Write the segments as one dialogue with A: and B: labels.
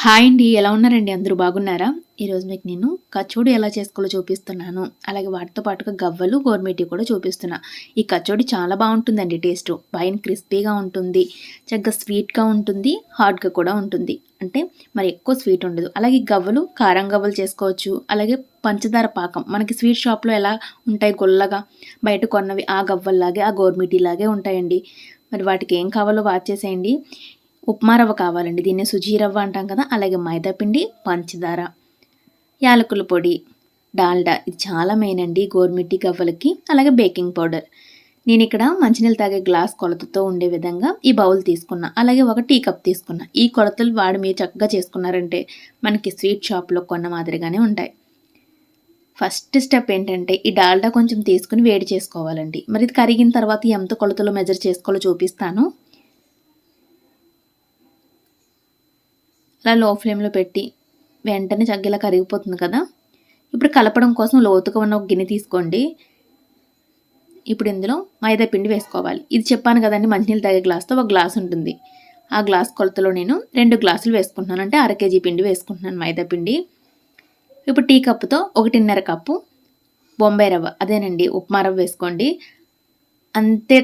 A: Hi అండి ఎలా ఉన్నారండి? అందరూ బాగున్నారా? ఈరోజు మీకు నేను కచోడి ఎలా చేసుకోవాలో చూపిస్తున్నాను. అలాగే వాటితో పాటుగా గవ్వలు గోర్మెటి కూడా చూపిస్తున్నా. ఈ కచోడి చాలా బాగుంటుందండి టేస్ట్. పైన క్రిస్పీగా ఉంటుంది చక్కగా స్వీట్గా ఉంటుంది హాట్గా కూడా ఉంటుంది. అంటే మరి ఎక్కువ స్వీట్ ఉండదు. అలాగే గవ్వలు కారం గవ్వలు చేసుకోవచ్చు. అలాగే పంచదార పాకం. మనకి స్వీట్ షాప్లో ఎలా ఉంటాయి గొల్లగా బయట కొన్నవి ఆ గవ్వల్లాగే ఆ గోర్మిటీలాగే ఉంటాయండి. మరి వాటికి ఏం కావాలో వాచేసేయండి. ఉప్మా రవ్వ కావాలండి. దీన్ని సుజీ రవ్వ అంటాం కదా అలాగే మైదాపిండి పంచదార యాలకుల పొడి డాల్డా. ఇది చాలా మెయిన్ అండి గోర్మిట్టి గవ్వలకి అలాగే బేకింగ్ పౌడర్. నేను ఇక్కడ మంచినీళ్ళు తాగే గ్లాస్ కొలతతో ఉండే విధంగా ఈ బౌల్ తీసుకున్నా. అలాగే ఒక టీ కప్ తీసుకున్నా. ఈ కొలతలు వాడు మీరు చక్కగా చేసుకున్నారంటే మనకి స్వీట్ షాప్లో కొన్న మాదిరిగానే ఉంటాయి. ఫస్ట్ స్టెప్ ఏంటంటే ఈ డాల్డా కొంచెం తీసుకుని వేడి చేసుకోవాలండి. మరి ఇది కరిగిన తర్వాత ఎంత కొలతలో మెజర్ చేసుకోవాలో చూపిస్తాను. ఇలా లో ఫ్లేమ్లో పెట్టి వెంటనే చగ్గేలా కరిగిపోతుంది కదా. ఇప్పుడు కలపడం కోసం లోతుగా ఉన్న ఒక గిన్నె తీసుకోండి. ఇప్పుడు ఇందులో మైదా పిండి వేసుకోవాలి. ఇది చెప్పాను కదండి మంచినీళ్ళు తాగే గ్లాస్తో ఒక గ్లాస్ ఉంటుంది. ఆ గ్లాస్ కొలతలో నేను రెండు గ్లాసులు వేసుకుంటున్నాను. అంటే అర కేజీ పిండి వేసుకుంటున్నాను మైదా పిండి. ఇప్పుడు టీ కప్పుతో ఒకటిన్నర కప్పు బొంబాయి రవ్వ అదేనండి ఉప్మా రవ్వ వేసుకోండి. అంతే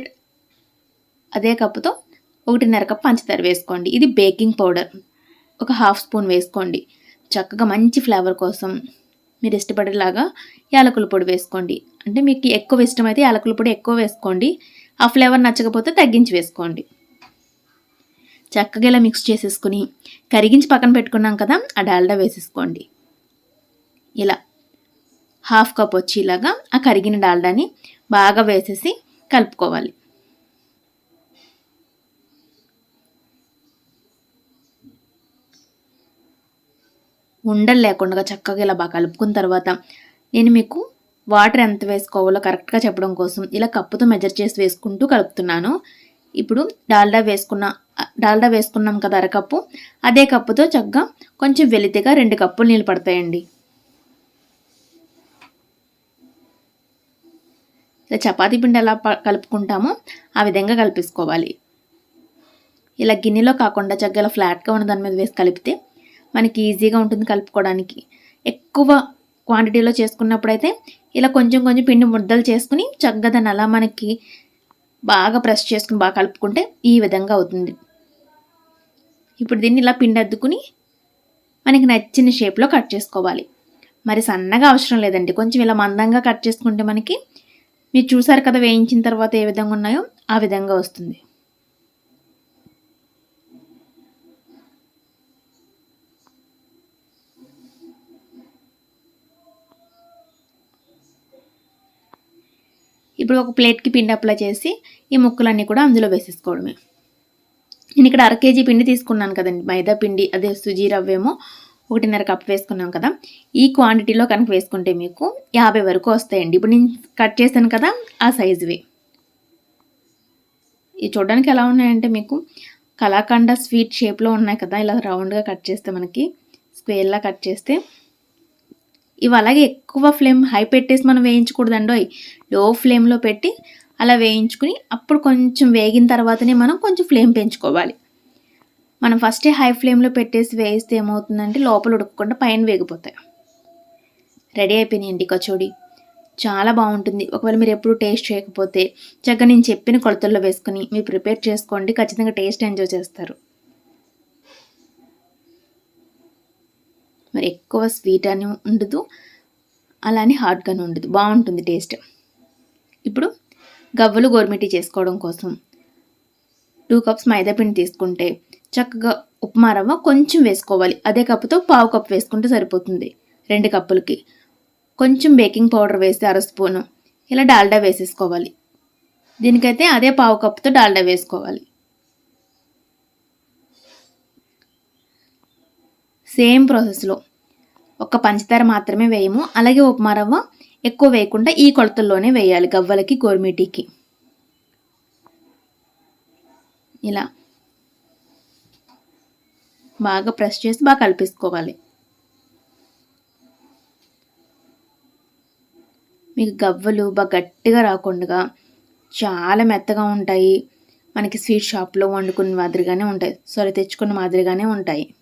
A: అదే కప్పుతో ఒకటిన్నర కప్పు పంచదార వేసుకోండి. ఇది బేకింగ్ పౌడర్. ఒక హాఫ్ స్పూన్ వేసుకోండి. చక్కగా మంచి ఫ్లేవర్ కోసం మీరు ఇష్టపడేలాగా యాలకుల పొడి వేసుకోండి. అంటే మీకు ఎక్కువ ఇష్టమైతే యాలకుల పొడి ఎక్కువ వేసుకోండి. ఆ ఫ్లేవర్ నచ్చకపోతే తగ్గించి వేసుకోండి. చక్కగా ఇలా మిక్స్ చేసేసుకుని కరిగించి పక్కన పెట్టుకున్నాం కదా ఆ డాల్డా వేసేసుకోండి. ఇలా హాఫ్ కప్ వచ్చేలాగా ఆ కరిగిన డాల్డాని బాగా వేసేసి కలుపుకోవాలి. ఉండలు లేకుండా చక్కగా ఇలా బాగా కలుపుకున్న తర్వాత నేను మీకు వాటర్ ఎంత వేసుకోవాలో కరెక్ట్గా చెప్పడం కోసం ఇలా కప్పుతో మెజర్ చేసి వేసుకుంటూ కలుపుతున్నాను. ఇప్పుడు డాల్డా వేసుకున్న డాల్డా వేసుకున్నాం కదా అరకప్పు అదే కప్పుతో చక్కగా కొంచెం వెలితిగా రెండు కప్పులు నీళ్ళు పడతాయండి. ఇలా చపాతీ పిండి ఎలా కలుపుకుంటామో ఆ విధంగా కలిపేసుకోవాలి. ఇలా గిన్నెలో కాకుండా చక్కగా ఫ్లాట్గా ఉన్న దాని మీద వేసి కలిపితే మనకి ఈజీగా ఉంటుంది కలుపుకోవడానికి. ఎక్కువ క్వాంటిటీలో చేసుకున్నప్పుడు అయితే ఇలా కొంచెం కొంచెం పిండి ముద్దలు చేసుకుని చక్కగా దాన్ని అలా మనకి బాగా ప్రెస్ చేసుకుని బాగా కలుపుకుంటే ఈ విధంగా అవుతుంది. ఇప్పుడు దీన్ని ఇలా పిండి అద్దుకుని మనకి నచ్చిన షేప్లో కట్ చేసుకోవాలి. మరి సన్నగా అవసరం లేదండి. కొంచెం ఇలా మందంగా కట్ చేసుకుంటే మనకి మీరు చూసారు కదా వేయించిన తర్వాత ఏ విధంగా ఉన్నాయో ఆ విధంగా వస్తుంది. ఇప్పుడు ఒక ప్లేట్కి పిండి అప్లై చేసి ఈ ముక్కలన్నీ కూడా అందులో వేసేసుకోవడమే. నేను ఇక్కడ అర కేజీ పిండి తీసుకున్నాను కదండి. మైదా పిండి అదే సుజీ రవ్వేమో ఒకటిన్నర కప్ వేసుకున్నాం కదా. ఈ క్వాంటిటీలో కనుక వేసుకుంటే మీకు యాభై వరకు వస్తాయండి. ఇప్పుడు నేను కట్ చేశాను కదా ఆ సైజువి. ఇవి చూడడానికి ఎలా ఉన్నాయంటే మీకు కళాఖండ స్వీట్ షేప్లో ఉన్నాయి కదా ఇలా రౌండ్గా కట్ చేస్తే మనకి స్క్వేర్లా కట్ చేస్తే ఇవి అలాగే ఎక్కువ ఫ్లేమ్ హై పెట్టేసి మనం వేయించకూడదండో. లో ఫ్లేమ్లో పెట్టి అలా వేయించుకుని అప్పుడు కొంచెం వేగిన తర్వాతనే మనం కొంచెం ఫ్లేమ్ పెంచుకోవాలి. మనం ఫస్టే హై ఫ్లేమ్లో పెట్టేసి వేయిస్తే ఏమవుతుందంటే లోపల ఉడకకుండా పైన వేగిపోతాయి. రెడీ అయిపోయినాయండి కచోడి. చాలా బాగుంటుంది. ఒకవేళ మీరు ఎప్పుడు టేస్ట్ చేయకపోతే చక్కగా నేను చెప్పిన కొలతల్లో వేసుకుని మీరు ప్రిపేర్ చేసుకోండి. ఖచ్చితంగా టేస్ట్ ఎంజాయ్ చేస్తారు. మరి ఎక్కువ స్వీట్ అని ఉండదు. అలానే హాట్గానే ఉండదు. బాగుంటుంది టేస్ట్ ఇప్పుడు గవ్వలు గోర్మిటి చేసుకోవడం కోసం టూ కప్స్ మైదాపిండి తీసుకుంటే చక్కగా ఉప్మా రవ్వ కొంచెం వేసుకోవాలి. అదే కప్పుతో పావు కప్పు వేసుకుంటే సరిపోతుంది. రెండు కప్పులకి కొంచెం బేకింగ్ పౌడర్ వేసి అర స్పూను ఇలా డాల్డా వేసేసుకోవాలి. దీనికైతే అదే పావు కప్పుతో డాల్డా వేసుకోవాలి. సేమ్ ప్రాసెస్లో. ఒక పంచదార మాత్రమే వేయము. అలాగే ఉప్మా రవ్వ ఎక్కువ వేయకుండా ఈ కొలతల్లోనే వేయాలి గవ్వలకి గోర్మిటీకి. ఇలా. బాగా ప్రెస్ చేసి బాగా కలిపేసుకోవాలి. మీకు గవ్వలు బాగా గట్టిగా రాకుండా చాలా మెత్తగా ఉంటాయి. మనకి స్వీట్ షాప్లో వండుకున్న మాదిరిగానే ఉంటాయి. సొర తెచ్చుకున్న మాదిరిగానే ఉంటాయి.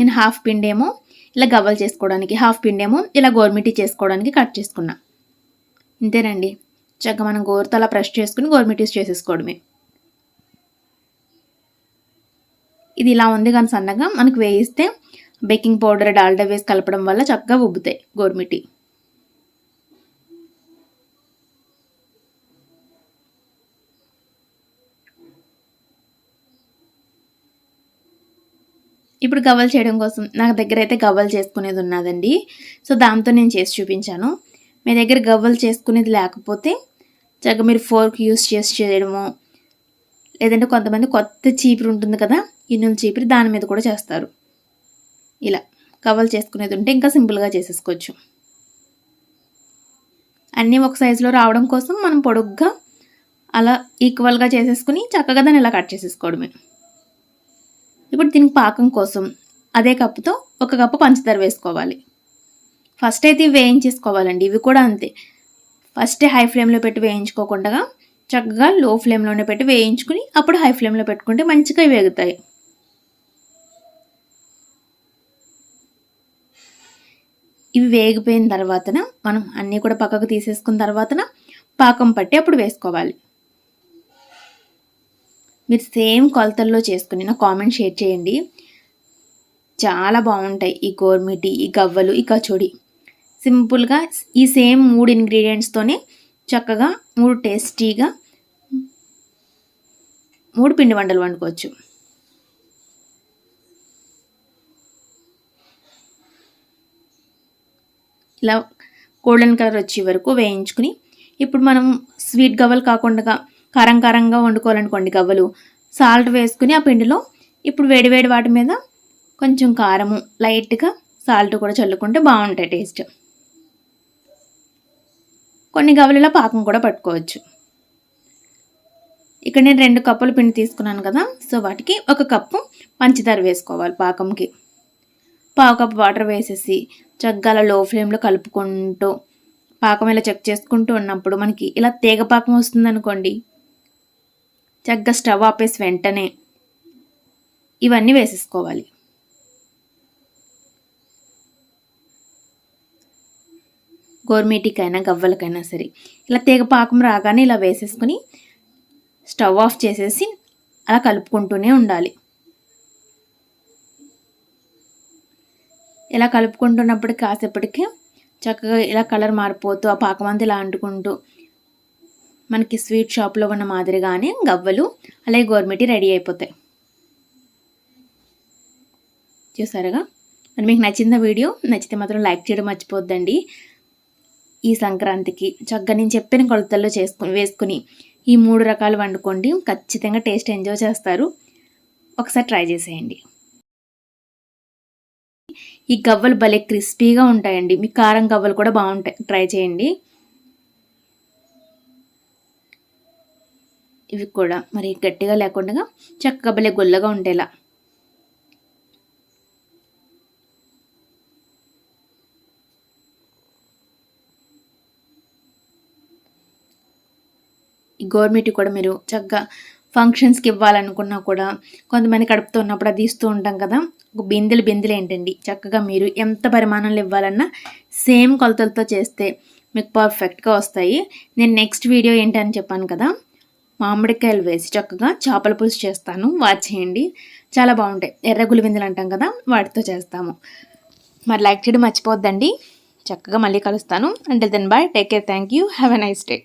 A: నేను హాఫ్ పిండేమో ఇలా గవ్వలు చేసుకోవడానికి హాఫ్ పిండేమో ఇలా గోర్మిటీ చేసుకోవడానికి కట్ చేసుకున్నా. ఇంతేనండి. చక్కగా మనం గోరుతో అలా బ్రష్ చేసుకుని గోర్మిటీస్ చేసేసుకోవడమే. ఇది ఇలా ఉంది కానీ సన్నగా మనకు వేయిస్తే బేకింగ్ పౌడర్ డాల్డా వేసి కలపడం వల్ల చక్కగా ఉబ్బుతాయి గోర్మిటీ ఇప్పుడు గవ్వలు చేయడం కోసం నాకు దగ్గర అయితే గవ్వలు చేసుకునేది ఉన్నదండి. సో దాంతో నేను చేసి చూపించాను. మీ దగ్గర గవ్వలు చేసుకునేది లేకపోతే చక్కగా మీరు ఫోర్క్ యూస్ చేసి చేయడము లేదంటే కొంతమంది కొత్త చీపురు ఉంటుంది కదా ఇన్నుల చీపురు దాని మీద కూడా చేస్తారు. ఇలా గవ్వలు చేసుకునేది ఉంటే ఇంకా సింపుల్గా చేసేసుకోవచ్చు. అన్నీ ఒక సైజులో రావడం కోసం మనం పొడుగ్గా అలా ఈక్వల్గా చేసేసుకుని చక్కగా దాన్ని ఇలా కట్ చేసేసుకోవడమే. ఇప్పుడు దీనికి పాకం కోసం అదే కప్పుతో ఒక కప్పు పంచదార వేసుకోవాలి. ఫస్ట్ అయితే ఇవి వేయించేసుకోవాలండి. ఇవి కూడా అంతే. ఫస్ట్ హై ఫ్లేమ్లో పెట్టి వేయించుకోకుండా చక్కగా లో ఫ్లేమ్లోనే పెట్టి వేయించుకుని అప్పుడు హై ఫ్లేమ్లో పెట్టుకుంటే మంచిగా వేగుతాయి. ఇవి వేగిపోయిన తర్వాతన మనం అన్నీ కూడా పక్కకు తీసేసుకున్న తర్వాతన పాకం పట్టి అప్పుడు వేసుకోవాలి. మీరు సేమ్ కొలతల్లో చేసుకుని నా కామెంట్ షేర్ చేయండి. చాలా బాగుంటాయి ఈ గోర్మిటి ఈ గవ్వలు ఈ కచోడి. సింపుల్గా ఈ సేమ్ మూడు ఇంగ్రీడియంట్స్తోనే చక్కగా మూడు టేస్టీగా మూడు పిండి వంటలు వండుకోవచ్చు. ఇలా గోల్డెన్ కలర్ వచ్చే వరకు వేయించుకుని ఇప్పుడు మనం స్వీట్ గవ్వలు కాకుండా కారం కారంగా వండుకోవాలనుకోండి గవ్వలు. సాల్ట్ వేసుకుని ఆ పిండిలో ఇప్పుడు వేడివేడి వాటి మీద కొంచెం కారము లైట్గా సాల్ట్ కూడా చల్లుకుంటే బాగుంటాయి టేస్ట్. కొన్ని గవ్వలలో పాకం కూడా పట్టుకోవచ్చు. ఇక్కడ నేను రెండు కప్పుల పిండి తీసుకున్నాను కదా సో వాటికి ఒక కప్పు పంచదార వేసుకోవాలి పాకంకి. పావు కప్పు వాటర్ వేసేసి చగ్గాల లో ఫ్లేమ్లో కలుపుకుంటూ పాకం ఇలా చెక్ చేసుకుంటూ ఉన్నప్పుడు మనకి ఇలా తీగ పాకం వస్తుంది అనుకోండి చక్కగా స్టవ్ ఆపేసి వెంటనే ఇవన్నీ వేసేసుకోవాలి. గోర్మేటికైనా గవ్వలకైనా సరే. ఇలా తీగ పాకం రాగానే ఇలా వేసేసుకుని స్టవ్ ఆఫ్ చేసేసి అలా కలుపుకుంటూనే ఉండాలి. ఇలా కలుపుకుంటున్నప్పుడు కాసేపటికి చక్కగా ఇలా కలర్ మారిపోతూ ఆ పాకం అంతా ఇలా అంటుకుంటూ మనకి స్వీట్ షాప్లో ఉన్న మాదిరిగానే గవ్వలు అలాగే గోర్మిటి రెడీ అయిపోతాయి. చూసారుగా? మరి మీకు నచ్చింది వీడియో నచ్చితే మాత్రం లైక్ చేయడం మర్చిపోద్దండి ఈ సంక్రాంతికి చక్కగా నేను చెప్పిన కొలతల్లో చేసుకుని వేసుకుని ఈ మూడు రకాలు వండుకోండి. ఖచ్చితంగా టేస్ట్ ఎంజాయ్ చేస్తారు. ఒకసారి ట్రై చేసేయండి. ఈ గవ్వలు భలే క్రిస్పీగా ఉంటాయండి. మీ కారం గవ్వలు కూడా బాగుంటాయి. ట్రై చేయండి. ఇవి కూడా మరి గట్టిగా లేకుండా చక్కగా భలే గొల్లగా ఉండేలా. ఈ గోర్మిటి కూడా మీరు చక్కగా ఫంక్షన్స్కి ఇవ్వాలనుకున్నా కూడా కొంతమంది కడుపుతో ఉన్నప్పుడు అది ఇస్తూ ఉంటాం కదా. ఒక బిందెలు బిందెలు ఏంటండి? చక్కగా మీరు ఎంత పరిమాణంలో ఇవ్వాలన్నా సేమ్ కొలతలతో చేస్తే మీకు పర్ఫెక్ట్గా వస్తాయి. నేను నెక్స్ట్ వీడియో ఏంటి అని చెప్పాను కదా. మామిడికాయలు వేసి చక్కగా చేపల పులుసు చేస్తాను. వాచ్ చేయండి. చాలా బాగుంటాయి. ఎర్ర గులిబిందులు అంటాం కదా వాటితో చేస్తాము. మరి లైక్ చేయడం మర్చిపోద్దండి. చక్కగా మళ్ళీ కలుస్తాను. అంటే then bye take care thank you have a nice day